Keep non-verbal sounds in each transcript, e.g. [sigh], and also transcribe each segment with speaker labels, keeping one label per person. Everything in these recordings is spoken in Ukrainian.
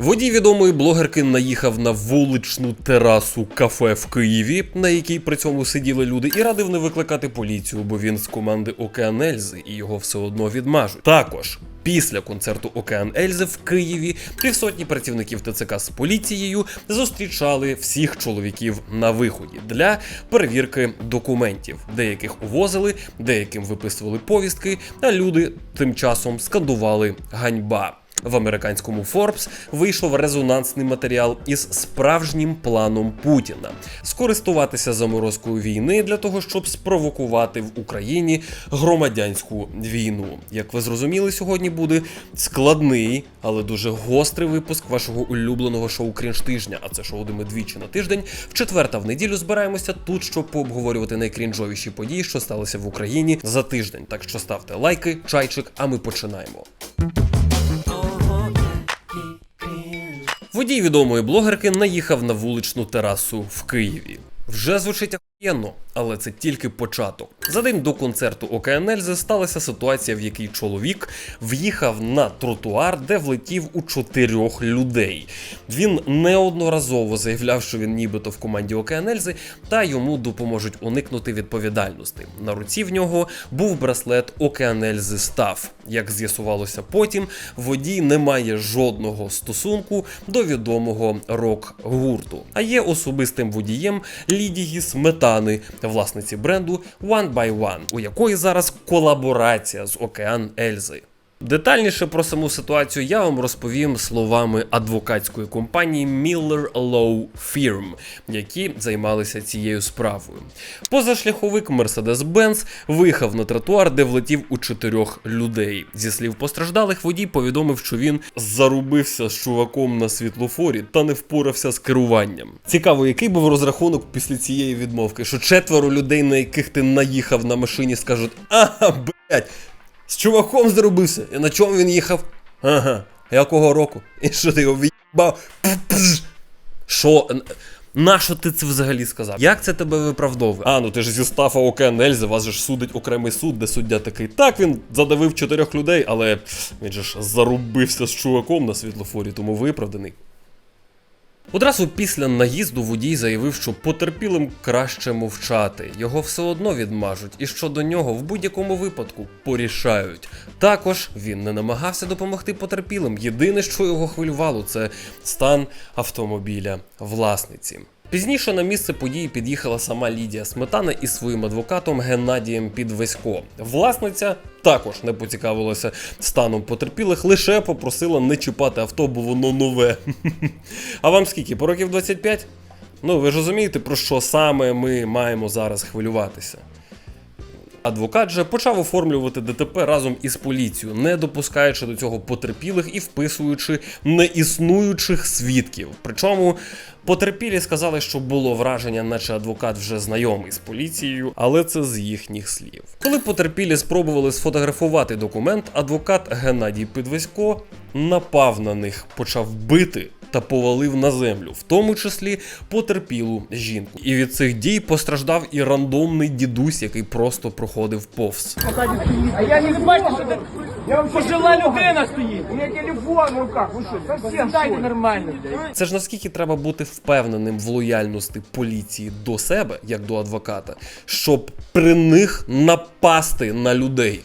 Speaker 1: Водій відомої блогерки наїхав на вуличну терасу кафе в Києві, на якій при цьому сиділи люди, і радив не викликати поліцію, бо він з команди Океан Ельзи і його все одно відмажуть. Також. Після концерту Океан Ельзи в Києві півсотні працівників ТЦК з поліцією зустрічали всіх чоловіків на виході для перевірки документів. Деяких увозили, деяким виписували повістки, а люди тим часом скандували ганьба. В американському Forbes вийшов резонансний матеріал із справжнім планом Путіна скористуватися заморозкою війни для того, щоб спровокувати в Україні громадянську війну. Як ви зрозуміли, сьогодні буде складний, але дуже гострий випуск вашого улюбленого шоу Крінж тижня. А це шоу де ми двічі на тиждень. В четвер та в неділю збираємося тут, щоб пообговорювати найкрінжовіші події, що сталися в Україні за тиждень. Так що ставте лайки, чайчик, а ми починаємо. Водій відомої блогерки наїхав на вуличну терасу в Києві. Вже звучить охуєнно, але це тільки початок. За день до концерту Океан Ельзи сталася ситуація, в якій чоловік в'їхав на тротуар, де влетів у чотирьох людей. Він неодноразово заявляв, що він нібито в команді Океан Ельзи, та йому допоможуть уникнути відповідальності. На руці в нього був браслет Океан Ельзи Став. Як з'ясувалося потім, водій не має жодного стосунку до відомого рок-гурту, а є особистим водієм Лідії Сметани, власниці бренду One by One, у якої зараз колаборація з Океан Ельзи. Детальніше про саму ситуацію я вам розповім словами адвокатської компанії Miller Law Firm, які займалися цією справою. Позашляховик Mercedes-Benz виїхав на тротуар, де влетів у чотирьох людей. Зі слів постраждалих, водій повідомив, що він зарубився з чуваком на світлофорі та не впорався з керуванням. Цікаво, який був розрахунок після цієї відмовки, що четверо людей, на яких ти наїхав на машині, скажуть: ага, блять. З чуваком зарубився. І на чому він їхав? Ага. Якого року? І що ти його в'їбав? Що? Нащо ти це взагалі сказав? Як це тебе виправдовує? А, ну ти ж зі стафа Океан Ельзи, вас же ж судить окремий суд, де суддя такий. Так, він задавив чотирьох людей, але він же ж зарубився з чуваком на світлофорі, тому виправданий. Одразу після наїзду водій заявив, що потерпілим краще мовчати, його все одно відмажуть, і що до нього в будь-якому випадку порішають. Також він не намагався допомогти потерпілим. Єдине, що його хвилювало, це стан автомобіля власниці. Пізніше на місце події під'їхала сама Лідія Сметана із своїм адвокатом Геннадієм Підвесько. Власниця також не поцікавилася станом потерпілих, лише попросила не чіпати авто, бо воно нове. [laughs] А вам скільки? По років 25? Ну, ви ж розумієте, про що саме ми маємо зараз хвилюватися. Адвокат же почав оформлювати ДТП разом із поліцією, не допускаючи до цього потерпілих і вписуючи неіснуючих свідків. Причому потерпілі сказали, що було враження, наче адвокат вже знайомий з поліцією, але це з їхніх слів. Коли потерпілі спробували сфотографувати документ, адвокат Геннадій Підвесько напав на них, почав бити та повалив на землю, в тому числі потерпілу жінку. І від цих дій постраждав і рандомний дідусь, який просто проходив повз.
Speaker 2: А я не бачите, що ти
Speaker 3: Я вам
Speaker 2: пожила людина стоїть.
Speaker 3: У меня телефон в руках, вы что, совсем
Speaker 2: Дайте нормально.
Speaker 1: Це ж наскільки треба бути впевненим в лояльності поліції до себе, як до адвоката, щоб при них напасти на людей.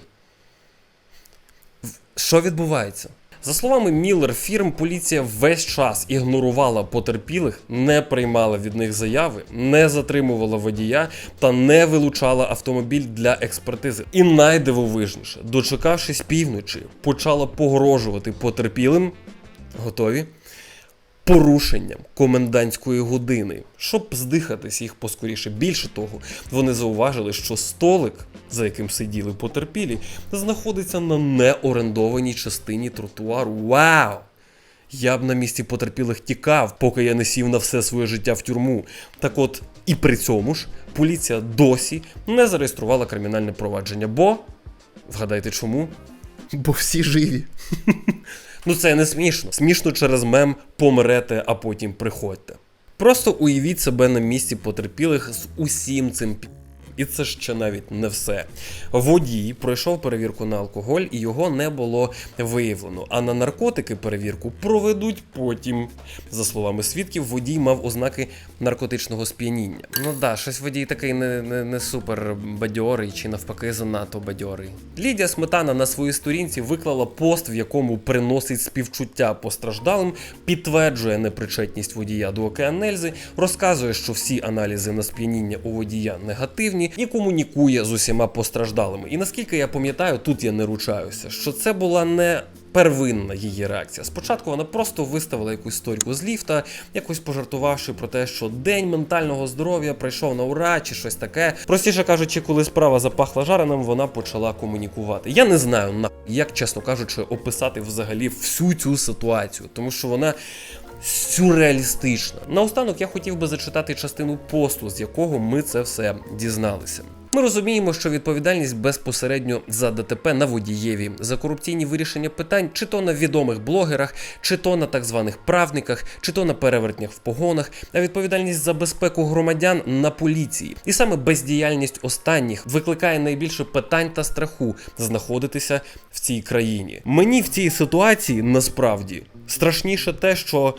Speaker 1: Що відбувається? За словами Міллер фірм, поліція весь час ігнорувала потерпілих, не приймала від них заяви, не затримувала водія та не вилучала автомобіль для експертизи. І найдивовижніше, дочекавшись півночі, почала погрожувати потерпілим. Готові? Порушенням комендантської години, щоб здихатись їх поскоріше. Більше того, вони зауважили, що столик, за яким сиділи потерпілі, знаходиться на неорендованій частині тротуару. Вау! Я б на місці потерпілих тікав, поки я не сів на все своє життя в тюрму. Так от, і при цьому ж поліція досі не зареєструвала кримінальне провадження, бо вгадайте чому? Бо всі живі. [laughs] Ну це не смішно. Смішно через мем помрете, а потім приходьте. Просто уявіть себе на місці потерпілих з усім цим. І це ще навіть не все. Водій пройшов перевірку на алкоголь і його не було виявлено. А на наркотики перевірку проведуть потім. За словами свідків, водій мав ознаки наркотичного сп'яніння. Ну да, щось водій такий не, не, не супер бадьорий чи навпаки занадто бадьорий. Лідія Сметана на своїй сторінці виклала пост, в якому приносить співчуття постраждалим, підтверджує непричетність водія до океанельзи, розказує, що всі аналізи на сп'яніння у водія негативні і комунікує з усіма постраждалими. І наскільки я пам'ятаю, тут я не ручаюся, що це була не первинна її реакція. Спочатку вона просто виставила якусь сторіку з ліфта, якось пожартувавши про те, що день ментального здоров'я прийшов на ура чи щось таке. Простіше кажучи, коли справа запахла жареним, вона почала комунікувати. Я не знаю на як, чесно кажучи, описати взагалі всю цю ситуацію, тому що вона. Сюрреалістична. Наостанок я хотів би зачитати частину посту, з якого ми це все дізналися. Ми розуміємо, що відповідальність безпосередньо за ДТП на водієві, за корупційні вирішення питань, чи то на відомих блогерах, чи то на так званих правниках, чи то на перевертнях в погонах, а відповідальність за безпеку громадян на поліції. І саме бездіяльність останніх викликає найбільше питань та страху знаходитися в цій країні. Мені в цій ситуації насправді страшніше те, що.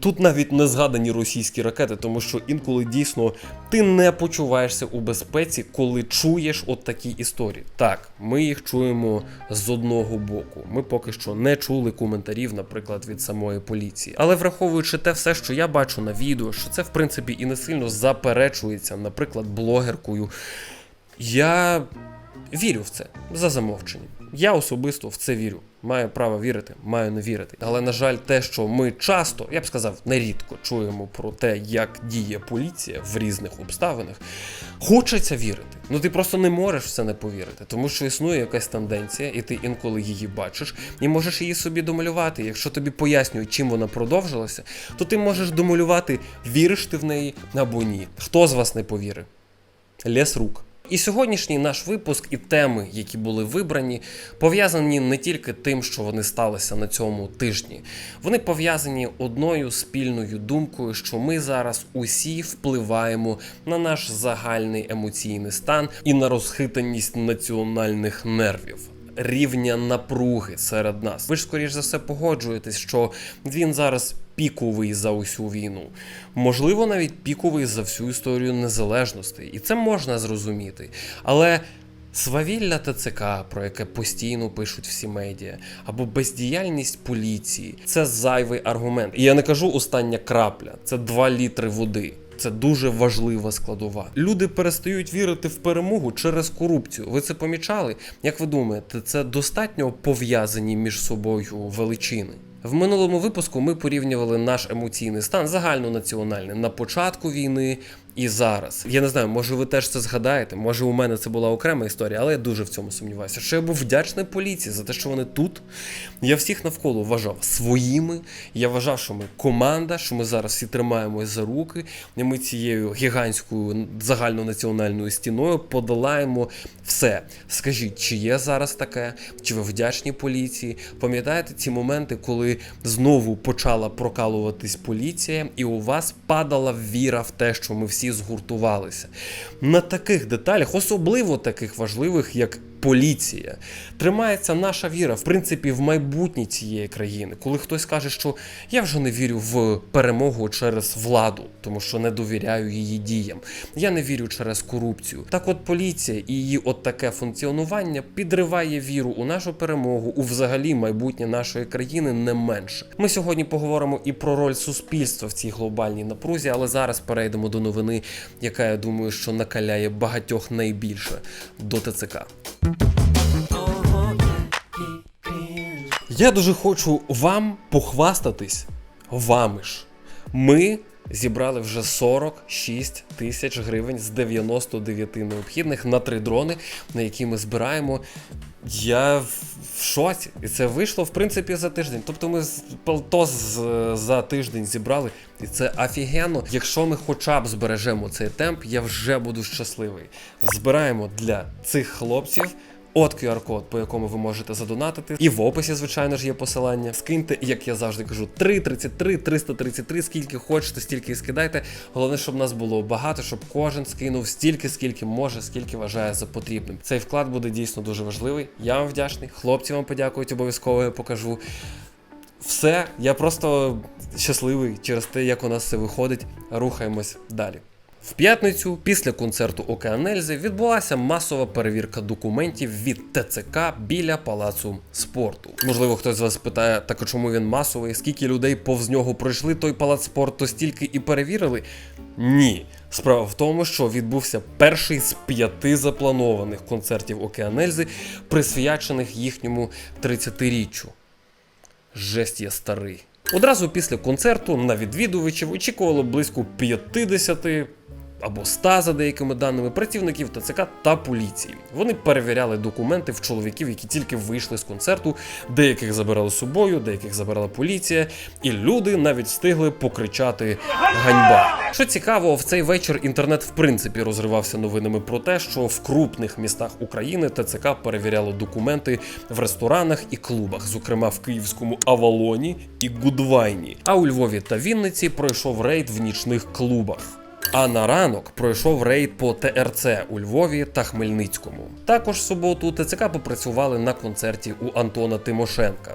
Speaker 1: Тут навіть не згадані російські ракети, тому що інколи дійсно ти не почуваєшся у безпеці, коли чуєш от такі історії. Так, ми їх чуємо з одного боку. Ми поки що не чули коментарів, наприклад, від самої поліції. Але враховуючи те все, що я бачу на відео, що це в принципі і не сильно заперечується, наприклад, блогеркою. Я вірю в це за замовченням. Я особисто в це вірю. Маю право вірити, маю не вірити. Але на жаль, те, що ми часто, я б сказав, нерідко чуємо про те, як діє поліція в різних обставинах, хочеться вірити. Ну ти просто не можеш в це не повірити, тому що існує якась тенденція, і ти інколи її бачиш, і можеш її собі домалювати. Якщо тобі пояснюють, чим вона продовжилася, то ти можеш домалювати, віриш ти в неї або ні. Хто з вас не повірить? Лес рук. І сьогоднішній наш випуск і теми, які були вибрані, пов'язані не тільки тим, що вони сталися на цьому тижні. Вони пов'язані одною спільною думкою, що ми зараз усі впливаємо на наш загальний емоційний стан і на розхитаність національних нервів. Рівня напруги серед нас. Ви ж скоріш за все погоджуєтесь, що він зараз піковий за усю війну, можливо, навіть піковий за всю історію незалежності, і це можна зрозуміти. Але свавілля ТЦК, про яке постійно пишуть всі медіа, або бездіяльність поліції це зайвий аргумент. І я не кажу остання крапля, це 2 літри води. Це дуже важлива складова. Люди перестають вірити в перемогу через корупцію. Ви це помічали? Як ви думаєте, це достатньо пов'язані між собою величини? В минулому випуску ми порівнювали наш емоційний стан загальнонаціональний на початку війни і зараз. Я не знаю, може ви теж це згадаєте, може у мене це була окрема історія, але я дуже в цьому сумніваюся. Що я був вдячний поліції за те, що вони тут. Я всіх навколо вважав своїми. Я вважав, що ми команда, що ми зараз всі тримаємось за руки, і ми цією гігантською загальнонаціональною стіною подолаємо все. Скажіть, чи є зараз таке? Чи ви вдячні поліції? Пам'ятаєте ці моменти, коли знову почала прокалуватись поліція, і у вас падала віра в те, що ми всі згуртувалися? На таких деталях, особливо таких важливих, як поліція, тримається наша віра, в принципі, в майбутнє цієї країни. Коли хтось каже, що я вже не вірю в перемогу через владу, тому що не довіряю її діям. Я не вірю через корупцію. Так, от поліція і її от таке функціонування підриває віру у нашу перемогу, у взагалі майбутнє нашої країни не менше. Ми сьогодні поговоримо і про роль суспільства в цій глобальній напрузі, але зараз перейдемо до новини, яка я думаю, що накаляє багатьох найбільше до ТЦК. Я дуже хочу вам похвастатись вами ж. Ми зібрали вже 46 тисяч гривень з 99 необхідних на три дрони, на які ми збираємо. Я в шоці. І це вийшло в принципі за тиждень. Тобто ми полтос за тиждень зібрали, і це офігенно. Якщо ми хоча б збережемо цей темп, я вже буду щасливий. Збираємо для цих хлопців От QR-код, по якому ви можете задонатити. І в описі, звичайно ж, є посилання. Скиньте, як я завжди кажу, 3, 33, 333, скільки хочете, стільки і скидайте. Головне, щоб нас було багато, щоб кожен скинув стільки, скільки може, скільки вважає за потрібним. Цей вклад буде дійсно дуже важливий. Я вам вдячний. Хлопці вам подякують, обов'язково я покажу. Все, я просто щасливий через те, як у нас все виходить. Рухаємось далі. В п'ятницю, після концерту Океанельзи, відбулася масова перевірка документів від ТЦК біля палацу спорту. Можливо, хтось з вас питає, так а чому він масовий? Скільки людей повз нього пройшли той палац спорту, стільки і перевірили? Ні. Справа в тому, що відбувся перший з п'яти запланованих концертів Океанельзи, присвячених їхньому 30-річчю. Жесть я старий. Одразу після концерту на відвідувачів очікувало близько 50 або 100 за деякими даними працівників ТЦК та поліції. Вони перевіряли документи в чоловіків, які тільки вийшли з концерту, деяких забирали з собою, деяких забирала поліція, і люди навіть встигли покричати ганьба. Що цікаво, в цей вечір інтернет в принципі розривався новинами про те, що в крупних містах України ТЦК перевіряло документи в ресторанах і клубах, зокрема в київському Авалоні і Гудвайні. А у Львові та Вінниці пройшов рейд в нічних клубах. А на ранок пройшов рейд по ТРЦ у Львові та Хмельницькому. Також в суботу ТЦК попрацювали на концерті у Антона Тимошенка.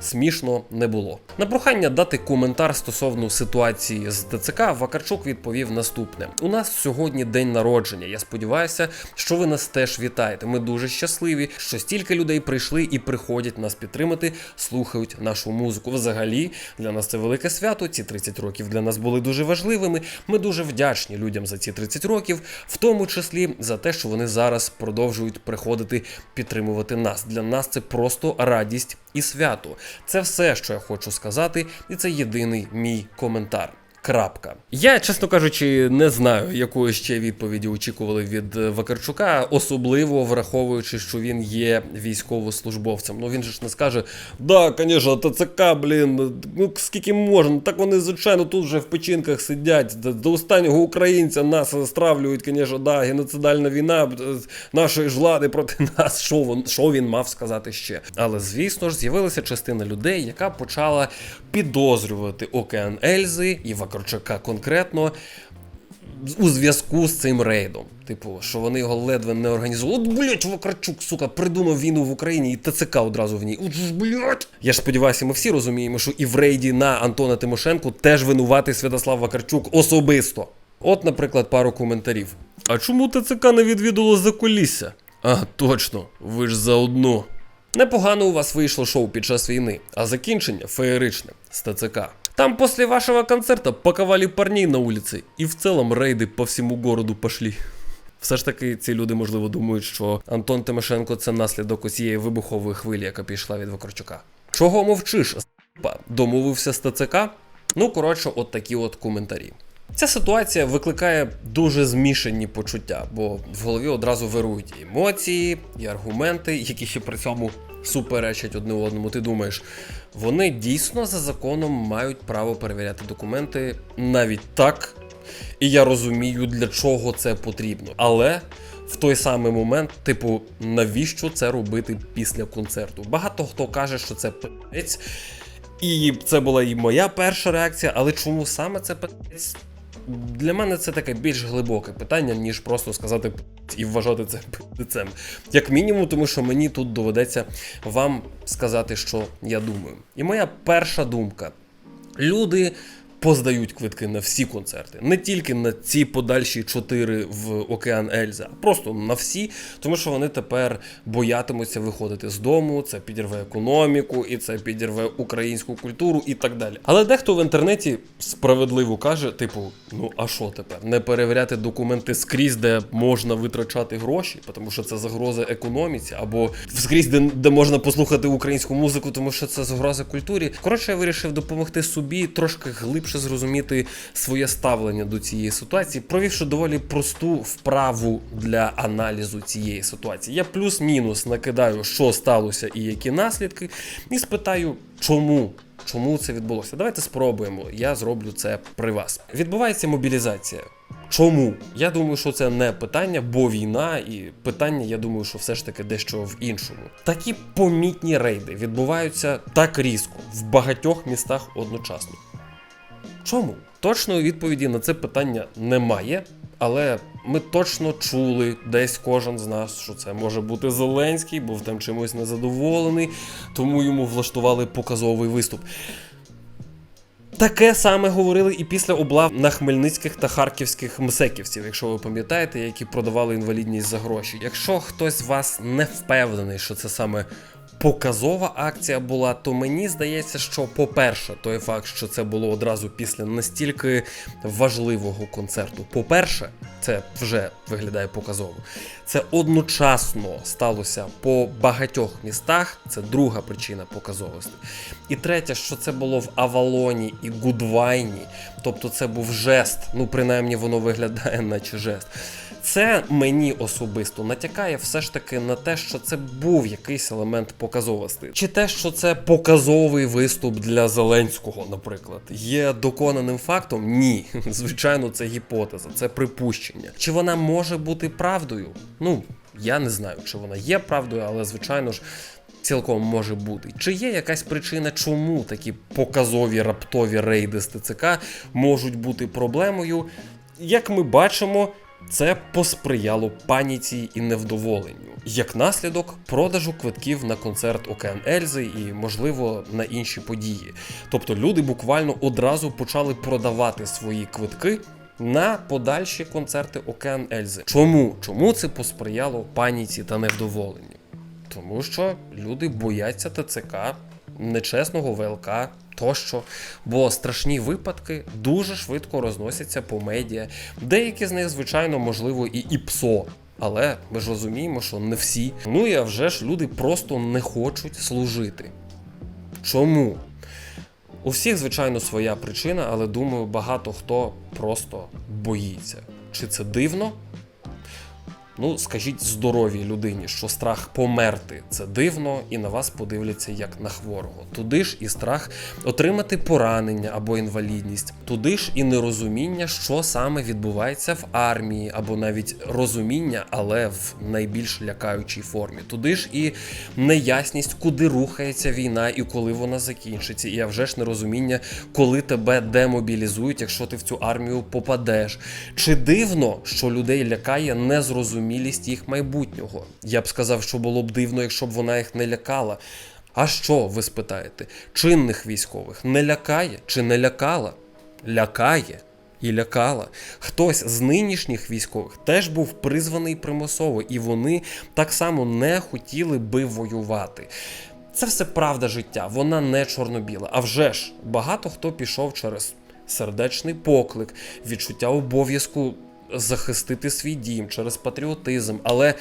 Speaker 1: Смішно не було. На прохання дати коментар стосовно ситуації з ТЦК Вакарчук відповів наступне: у нас сьогодні день народження. Я сподіваюся, що ви нас теж вітаєте. Ми дуже щасливі, що стільки людей прийшли і приходять нас підтримати, слухають нашу музику. Взагалі, для нас це велике свято. Ці 30 років для нас були дуже важливими. Ми дуже вдячні людям за ці 30 років, в тому числі за те, що вони зараз продовжують приходити підтримувати нас. Для нас це просто радість і свято. Це все, що я хочу сказати, і це єдиний мій коментар. Крапка. Я, чесно кажучи, не знаю, якої ще відповіді очікували від е, Вакарчука, особливо враховуючи, що він є військовослужбовцем. Ну він же ж не скаже: да, звісно, ТЦК, блін, ну скільки можна, так вони, звичайно, тут вже в печінках сидять. До, останнього українця нас стравлюють, звісно, да, геноцидальна війна е, нашої ж влади проти [laughs] нас. Що він, що він мав сказати ще? Але звісно ж, з'явилася частина людей, яка почала підозрювати Океан Ельзи і Вакарчука конкретно у зв'язку з цим рейдом. Типу, що вони його ледве не організували. От, блять, Вакарчук, сука, придумав війну в Україні і ТЦК одразу в ній. От ж, блять. Я ж сподіваюся, ми всі розуміємо, що і в рейді на Антона Тимошенко теж винуватий Святослав Вакарчук особисто. От, наприклад, пару коментарів. А чому ТЦК не відвідало закулісся? А, точно, ви ж заодно. Непогано у вас вийшло шоу під час війни, а закінчення феєричне з ТЦК. Там после вашего концерта паковали парней на улице, і в цілому рейди по всьому городу пошли. Все ж таки, ці люди, можливо, думають, що Антон Тимошенко це наслідок усієї вибухової хвилі, яка пішла від Вакарчука. Чого мовчиш? Домовився з ТЦК? Ну, коротше, от такі от коментарі. Ця ситуація викликає дуже змішані почуття, бо в голові одразу вирують і емоції, і аргументи, які ще при цьому суперечать одне одному. Ти думаєш, вони дійсно за законом мають право перевіряти документи навіть так. І я розумію, для чого це потрібно. Але в той самий момент, типу, навіщо це робити після концерту? Багато хто каже, що це пи***ець. І це була і моя перша реакція, але чому саме це пи***ець? Для мене це таке більш глибоке питання, ніж просто сказати і вважати це пи***цем. Як мінімум, тому що мені тут доведеться вам сказати, що я думаю. І моя перша думка: люди поздають квитки на всі концерти, не тільки на ці подальші чотири в Океан Ельза, а просто на всі, тому що вони тепер боятимуться виходити з дому, це підірве економіку, і це підірве українську культуру і так далі. Але дехто в інтернеті справедливо каже: типу, ну а що тепер? Не перевіряти документи скрізь, де можна витрачати гроші, тому що це загроза економіці, або скрізь, де, де можна послухати українську музику, тому що це загроза культурі. Коротше, я вирішив допомогти собі трошки глибше зрозуміти своє ставлення до цієї ситуації, провівши доволі просту вправу для аналізу цієї ситуації. Я плюс-мінус накидаю, що сталося і які наслідки, і спитаю, чому. Чому це відбулося? Давайте спробуємо. Я зроблю це при вас. Відбувається мобілізація. Чому? Я думаю, що це не питання, бо війна, і питання, я думаю, що все ж таки дещо в іншому. Такі помітні рейди відбуваються так різко в багатьох містах одночасно. Чому? Точної відповіді на це питання немає, але ми точно чули десь кожен з нас, що це може бути Зеленський, був там чимось незадоволений, тому йому влаштували показовий виступ. Таке саме говорили і після облав на хмельницьких та харківських мсеківців, якщо ви пам'ятаєте, які продавали інвалідність за гроші. Якщо хтось з вас не впевнений, що це саме показова акція була, то мені здається, що, по-перше, той факт, що це було одразу після настільки важливого концерту. По-перше, це вже виглядає показово. Це одночасно сталося по багатьох містах. Це друга причина показовості. І третє, що це було в Авалоні і Гудвайні, тобто це був жест, ну принаймні воно виглядає, наче жест. Це мені особисто натякає все ж таки на те, що це був якийсь елемент показовості. Чи те, що це показовий виступ для Зеленського, наприклад, є доконаним фактом? Ні. [laughs] Звичайно, це гіпотеза, це припущення. Чи вона може бути правдою? Ну, я не знаю, чи вона є правдою, але звичайно ж. Цілком може бути. Чи є якась причина, чому такі показові раптові рейди з ТЦК можуть бути проблемою? Як ми бачимо, це посприяло паніці і невдоволенню. Як наслідок продажу квитків на концерт Океан Ельзи і, можливо, на інші події. Тобто люди буквально одразу почали продавати свої квитки. На подальші концерти Океан Ельзи. Чому? Чому це посприяло паніці та невдоволенню? Тому що люди бояться ТЦК, нечесного ВЛК тощо, бо страшні випадки дуже швидко розносяться по медіа. Деякі з них, звичайно, можливо, і ІПСО. Але ми ж розуміємо, що не всі. Ну і а вже ж люди просто не хочуть служити. Чому? У всіх, звичайно, своя причина, але думаю, багато хто просто боїться. Чи це дивно? Ну, скажіть здоровій людині, що страх померти це дивно, і на вас подивляться як на хворого. Туди ж і страх отримати поранення або інвалідність, туди ж і нерозуміння, що саме відбувається в армії, або навіть розуміння, але в найбільш лякаючій формі. Туди ж і неясність, куди рухається війна і коли вона закінчиться. І а вже ж нерозуміння, коли тебе демобілізують, якщо ти в цю армію попадеш. Чи дивно, що людей лякає незрозумілість їх майбутнього? Я б сказав, що було б дивно, якщо б вона їх не лякала. А що, ви спитаєте? Чинних військових не лякає чи не лякала? Лякає. І лякала. Хтось з нинішніх військових теж був призваний примусово, і вони так само не хотіли би воювати. Це все правда життя, вона не чорно-біла. А вже ж багато хто пішов через сердечний поклик, відчуття обов'язку захистити свій дім через патріотизм. Але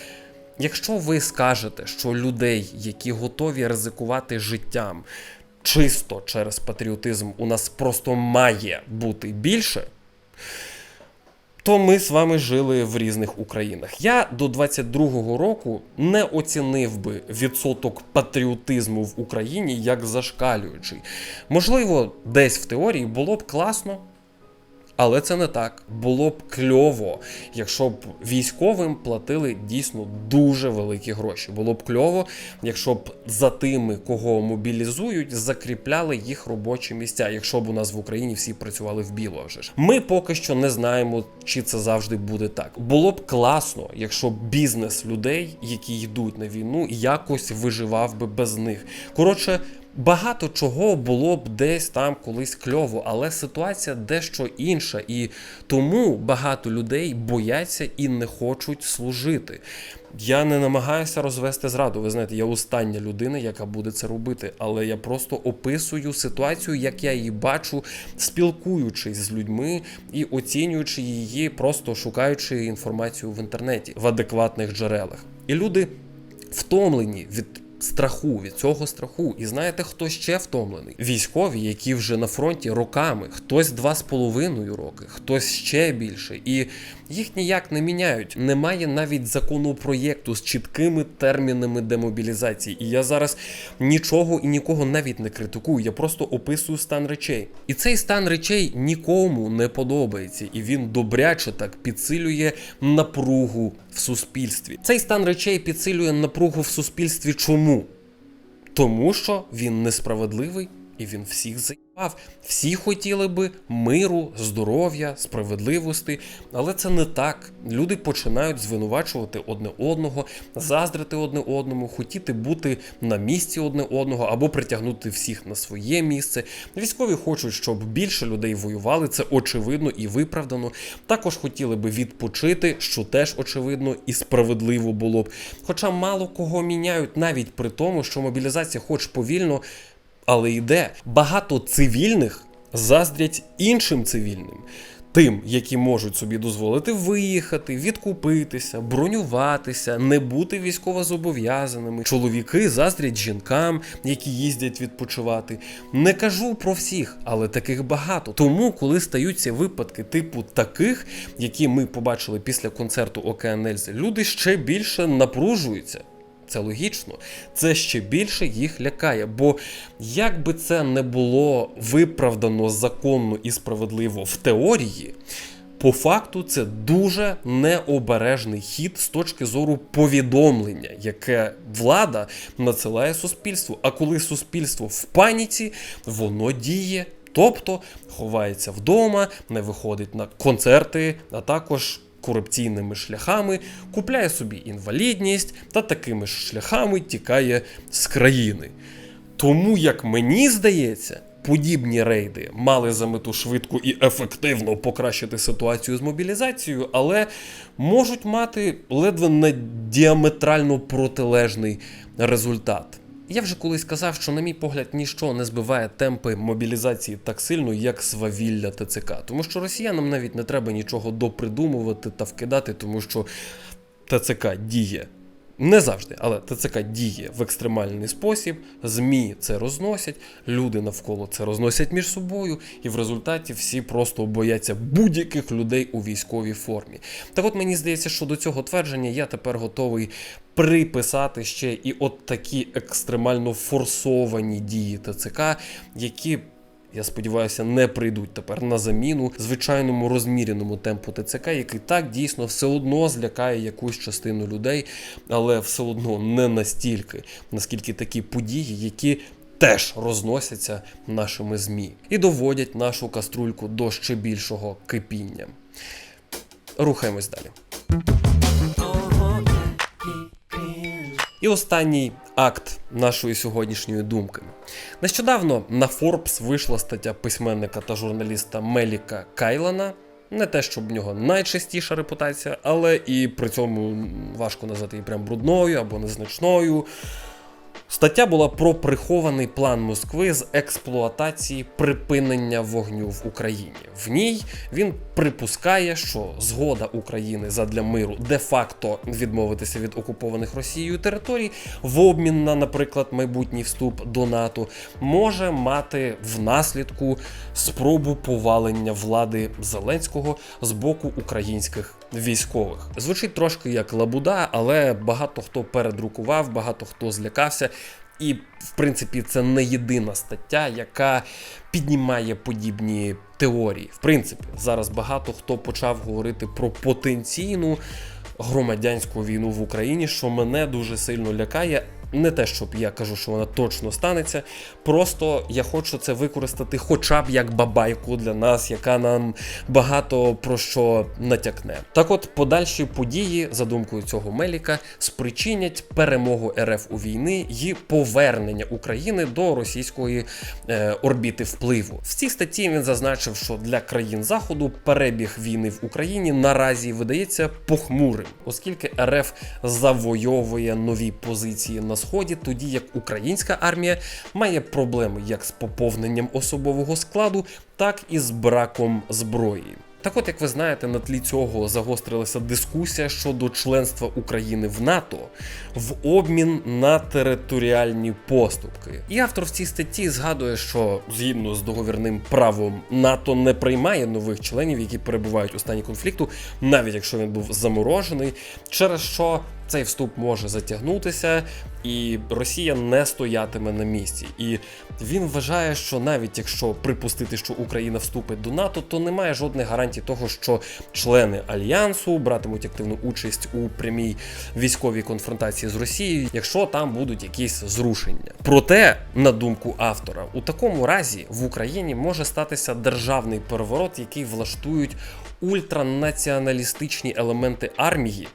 Speaker 1: якщо ви скажете, що людей, які готові ризикувати життям чисто через патріотизм, у нас просто має бути більше. То ми з вами жили в різних Українах. Я до 22-го року не оцінив би відсоток патріотизму в Україні як зашкалюючий. Можливо, десь в теорії було б класно, але це не так. Було б кльово, якщо б військовим платили дійсно дуже великі гроші. Було б кльово, якщо б за тими, кого мобілізують, закріпляли їх робочі місця, якщо б у нас в Україні всі працювали в біло. Вже ж ми поки що не знаємо, чи це завжди буде так. Було б класно, якщо б бізнес людей, які йдуть на війну, якось виживав би без них. Коротше. Багато чого було б десь там колись кльово, але ситуація дещо інша, і тому багато людей бояться і не хочуть служити. Я не намагаюся розвести зраду. Ви знаєте, я остання людина, яка буде це робити, але я просто описую ситуацію, як я її бачу, спілкуючись з людьми і оцінюючи її, просто шукаючи інформацію в інтернеті в адекватних джерелах. І люди втомлені від страху, від цього страху. І знаєте, хто ще втомлений? Військові, які вже на фронті роками, хтось два з половиною роки, хтось ще більше, і їх ніяк не міняють. Немає навіть законопроєкту з чіткими термінами демобілізації. І я зараз нічого і нікого навіть не критикую. Я просто описую стан речей. І цей стан речей нікому не подобається, і він добряче так підсилює напругу в суспільстві. Цей стан речей підсилює напругу в суспільстві. Чому? Тому що він несправедливий і він всіх заїбав. Всі хотіли би миру, здоров'я, справедливості, але це не так. Люди починають звинувачувати одне одного, заздрити одне одному, хотіти бути на місці одне одного або притягнути всіх на своє місце. Військові хочуть, щоб більше людей воювали. Це очевидно і виправдано. Також хотіли би відпочити, що теж очевидно і справедливо було б. Хоча мало кого міняють навіть при тому, що мобілізація, хоч повільно, але йде. Багато цивільних заздрять іншим цивільним. Тим, які можуть собі дозволити виїхати, відкупитися, бронюватися, не бути військовозобов'язаними. Чоловіки заздрять жінкам, які їздять відпочивати. Не кажу про всіх, але таких багато. Тому, коли стаються випадки типу таких, які ми побачили після концерту Океан Ельзи, люди ще більше напружуються. Це логічно, це ще більше їх лякає. Бо як би це не було виправдано законно і справедливо в теорії, по факту це дуже необережний хід з точки зору повідомлення, яке влада надсилає суспільству. А коли суспільство в паніці, воно діє. Тобто ховається вдома, не виходить на концерти, а також корупційними шляхами, купляє собі інвалідність та такими ж шляхами тікає з країни. Тому, як мені здається, подібні рейди мали за мету швидко і ефективно покращити ситуацію з мобілізацією, але можуть мати ледве не діаметрально протилежний результат. Я вже колись казав, що, на мій погляд, ніщо не збиває темпи мобілізації так сильно, як свавілля ТЦК. Тому що росіянам навіть не треба нічого допридумувати та вкидати, тому що ТЦК діє. Не завжди, але ТЦК діє в екстремальний спосіб. ЗМІ це розносять, люди навколо це розносять між собою, і в результаті всі просто бояться будь-яких людей у військовій формі. Так от мені здається, що до цього твердження я тепер готовий приписати ще і от такі екстремально форсовані дії ТЦК, які я сподіваюся, не прийдуть тепер на заміну звичайному розміреному темпу ТЦК, який так дійсно все одно злякає якусь частину людей, але все одно не настільки, наскільки такі події, які. Теж розносяться нашими ЗМІ і доводять нашу каструльку до ще більшого кипіння. Рухаємось далі. І останній акт нашої сьогоднішньої думки. Нещодавно на Forbes вийшла стаття письменника та журналіста Меліка Кайлана. Не те, щоб в нього найчастіша репутація, але і при цьому важко назвати її прям брудною або незначною. Стаття була про прихований план Москви з експлуатації припинення вогню в Україні. В ній він припускає, що згода України задля миру де-факто відмовитися від окупованих Росією територій в обмін на, наприклад, майбутній вступ до НАТО може мати в наслідку спробу повалення влади Зеленського з боку українських військових. Звучить трошки як лабуда, але багато хто передрукував, багато хто злякався. І, в принципі, це не єдина стаття, яка піднімає подібні теорії. В принципі, зараз багато хто почав говорити про потенційну громадянську війну в Україні, що мене дуже сильно лякає. Не те, щоб я кажу, що вона точно станеться. Просто я хочу це використати хоча б як бабайку для нас, яка нам багато про що натякне. Так от, подальші події, за думкою цього Меліка, спричинять перемогу РФ у війни і повернення України до російської е, орбіти впливу. В цій статті він зазначив, що для країн Заходу перебіг війни в Україні наразі видається похмурим, оскільки РФ завойовує нові позиції на сході, тоді як українська армія має проблеми як з поповненням особового складу, так і з браком зброї. Так от, як ви знаєте, на тлі цього загострилася дискусія щодо членства України в НАТО в обмін на територіальні поступки. І автор в цій статті згадує, що згідно з договірним правом НАТО не приймає нових членів, які перебувають у стані конфлікту, навіть якщо він був заморожений, через що цей вступ може затягнутися, і Росія не стоятиме на місці. І він вважає, що навіть якщо припустити, що Україна вступить до НАТО, то немає жодних гарантій того, що члени альянсу братимуть активну участь у прямій військовій конфронтації з Росією, якщо там будуть якісь зрушення. Проте, на думку автора, у такому разі в Україні може статися державний переворот, який влаштують ультранаціоналістичні елементи армії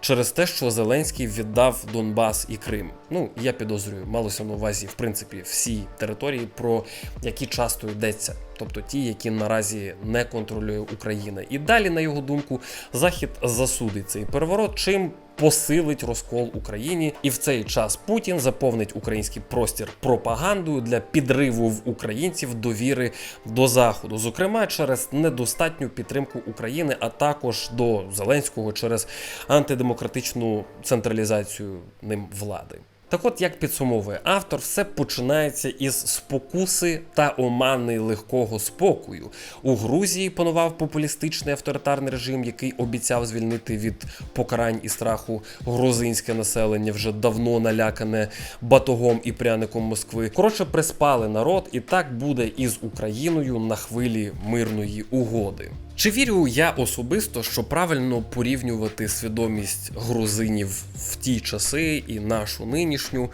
Speaker 1: через те, що Зеленський віддав Донбас і Крим. Ну, я підозрюю, малося на увазі, в принципі, всі території, про які часто йдеться, тобто ті, які наразі не контролює Україна. І далі, на його думку, Захід засудить цей переворот, чим посилить розкол Україні, і в цей час Путін заповнить український простір пропагандою для підриву в українців довіри до заходу, зокрема через недостатню підтримку України, а також до Зеленського через антидемократичну централізацію ним влади. Так от, як підсумовує автор, все починається із спокуси та омани легкого спокою. У Грузії панував популістичний авторитарний режим, який обіцяв звільнити від покарань і страху грузинське населення, вже давно налякане батогом і пряником Москви. Коротше, приспали народ, і так буде із Україною на хвилі мирної угоди. Чи вірю я особисто, що правильно порівнювати свідомість грузинів в ті часи і нашу нинішню?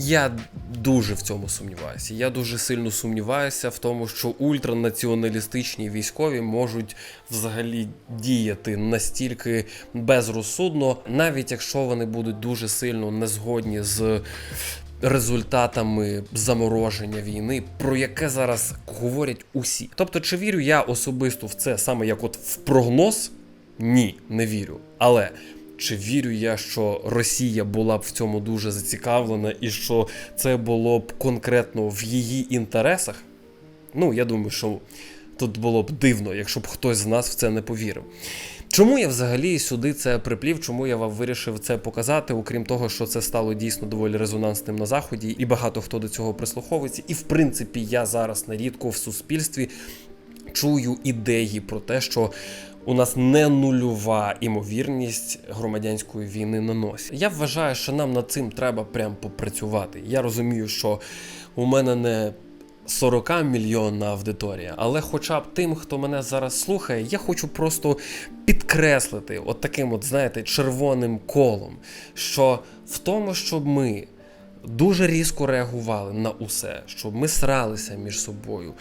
Speaker 1: Я дуже в цьому сумніваюся. Я дуже сильно сумніваюся в тому, що ультранаціоналістичні військові можуть взагалі діяти настільки безрозсудно, навіть якщо вони будуть дуже сильно не згодні з результатами замороження війни, про яке зараз говорять усі. Тобто, чи вірю я особисто в це саме як от в прогноз? Ні, не вірю. Але чи вірю я, що Росія була б в цьому дуже зацікавлена і що це було б конкретно в її інтересах? Ну, я думаю, що тут було б дивно, якщо б хтось з нас в це не повірив. Чому я взагалі сюди це приплів? Чому я вам вирішив це показати? Окрім того, що це стало дійсно доволі резонансним на заході, і багато хто до цього прислуховується. І в принципі, я зараз нерідко в суспільстві чую ідеї про те, що у нас не нульова імовірність громадянської війни на носі. Я вважаю, що нам над цим треба прям попрацювати. Я розумію, що у мене не 40 мільйонна аудиторія, але хоча б тим, хто мене зараз слухає, я хочу просто підкреслити от таким, от знаєте, червоним колом, що в тому, щоб ми дуже різко реагували на усе, щоб ми сралися між собою,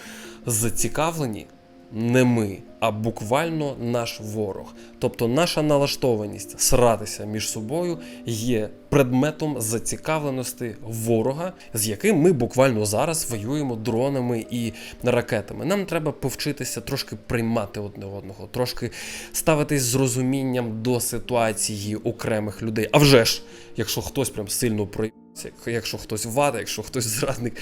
Speaker 1: зацікавлені не ми, а буквально наш ворог. Тобто наша налаштованість сратися між собою є предметом зацікавленості ворога, з яким ми буквально зараз воюємо дронами і ракетами. Нам треба повчитися трошки приймати одне одного, трошки ставитись з розумінням до ситуації окремих людей. А вже ж, якщо хтось прям сильно проявився, Якщо хтось вада, якщо хтось зрадник,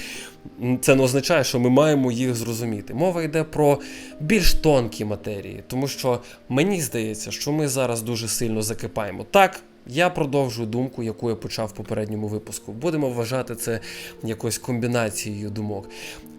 Speaker 1: це не означає, що ми маємо їх зрозуміти. Мова йде про більш тонкі матерії, тому що мені здається, що ми зараз дуже сильно закипаємо. Так, я продовжую думку, яку я почав в попередньому випуску. Будемо вважати це якоюсь комбінацією думок.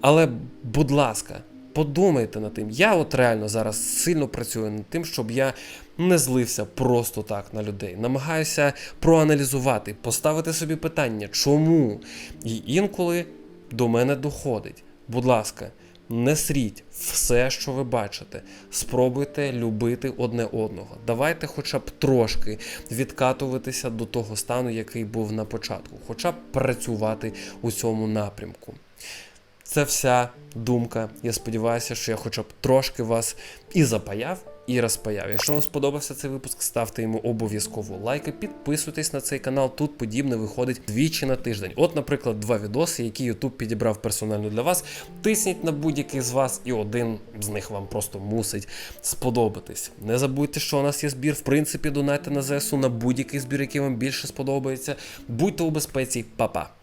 Speaker 1: Але, будь ласка, подумайте над тим. Я от реально зараз сильно працюю над тим, щоб я не злився просто так на людей. Намагаюся проаналізувати, поставити собі питання, чому? І інколи до мене доходить. Будь ласка, не сріть все, що ви бачите. Спробуйте любити одне одного. Давайте хоча б трошки відкатуватися до того стану, який був на початку, хоча б працювати у цьому напрямку. Це вся думка. Я сподіваюся, що я хоча б трошки вас і запаяв, і розпаяв. Якщо вам сподобався цей випуск, ставте йому обов'язково лайки, підписуйтесь на цей канал. Тут подібне виходить двічі на тиждень. От, наприклад, два відоси, які YouTube підібрав персонально для вас. Тисніть на будь-який з вас, і один з них вам просто мусить сподобатись. Не забудьте, що у нас є збір. В принципі, донайте на ЗСУ на будь-який збір, який вам більше сподобається. Будьте у безпеці, Па-па!